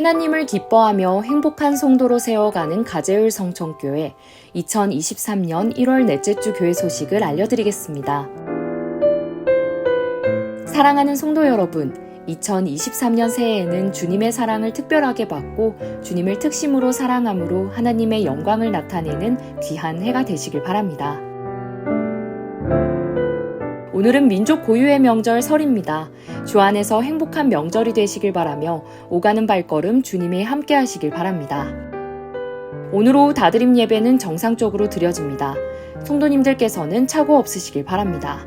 하나님을 기뻐하며 행복한 성도로 세워가는 가재울 성천교회 2023년 1월 넷째 주 교회 소식을 알려드리겠습니다. 사랑하는 성도 여러분, 2023년 새해에는 주님의 사랑을 특별하게 받고 주님을 특심으로 사랑함으로 하나님의 영광을 나타내는 귀한 해가 되시길 바랍니다. 오늘은 민족 고유의 명절 설입니다. 주 안에서 행복한 명절이 되시길 바라며 오가는 발걸음 주님이 함께 하시길 바랍니다. 오늘 오후 다드림 예배는 정상적으로 드려집니다. 성도님들께서는 착오 없으시길 바랍니다.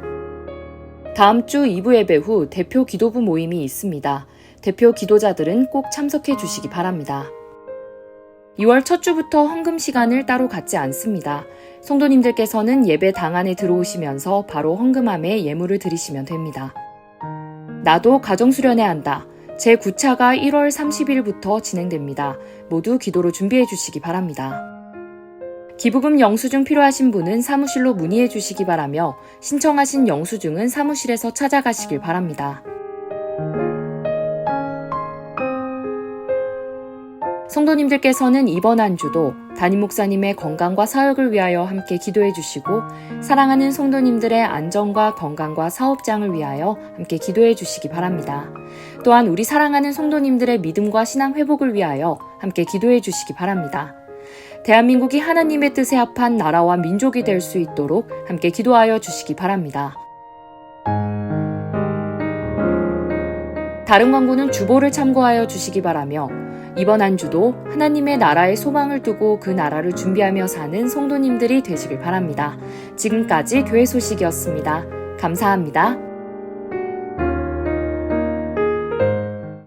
다음 주 2부 예배 후 대표 기도부 모임이 있습니다. 대표 기도자들은 꼭 참석해 주시기 바랍니다. 2월 첫 주부터 헌금 시간을 따로 갖지 않습니다. 성도님들께서는 예배 당 안에 들어오시면서 바로 헌금함에 예물을 드리시면 됩니다. 나도 가정 수련회 한다. 제 9차가 1월 30일부터 진행됩니다. 모두 기도로 준비해 주시기 바랍니다. 기부금 영수증 필요하신 분은 사무실로 문의해 주시기 바라며 신청하신 영수증은 사무실에서 찾아가시길 바랍니다. 성도님들께서는 이번 한 주도 담임 목사님의 건강과 사역을 위하여 함께 기도해 주시고 사랑하는 성도님들의 안전과 건강과 사업장을 위하여 함께 기도해 주시기 바랍니다. 또한 우리 사랑하는 성도님들의 믿음과 신앙 회복을 위하여 함께 기도해 주시기 바랍니다. 대한민국이 하나님의 뜻에 합한 나라와 민족이 될 수 있도록 함께 기도하여 주시기 바랍니다. 다른 광고는 주보를 참고하여 주시기 바라며 이번 한 주도 하나님의 나라에 소망을 두고 그 나라를 준비하며 사는 성도님들이 되시길 바랍니다. 지금까지 교회 소식이었습니다. 감사합니다.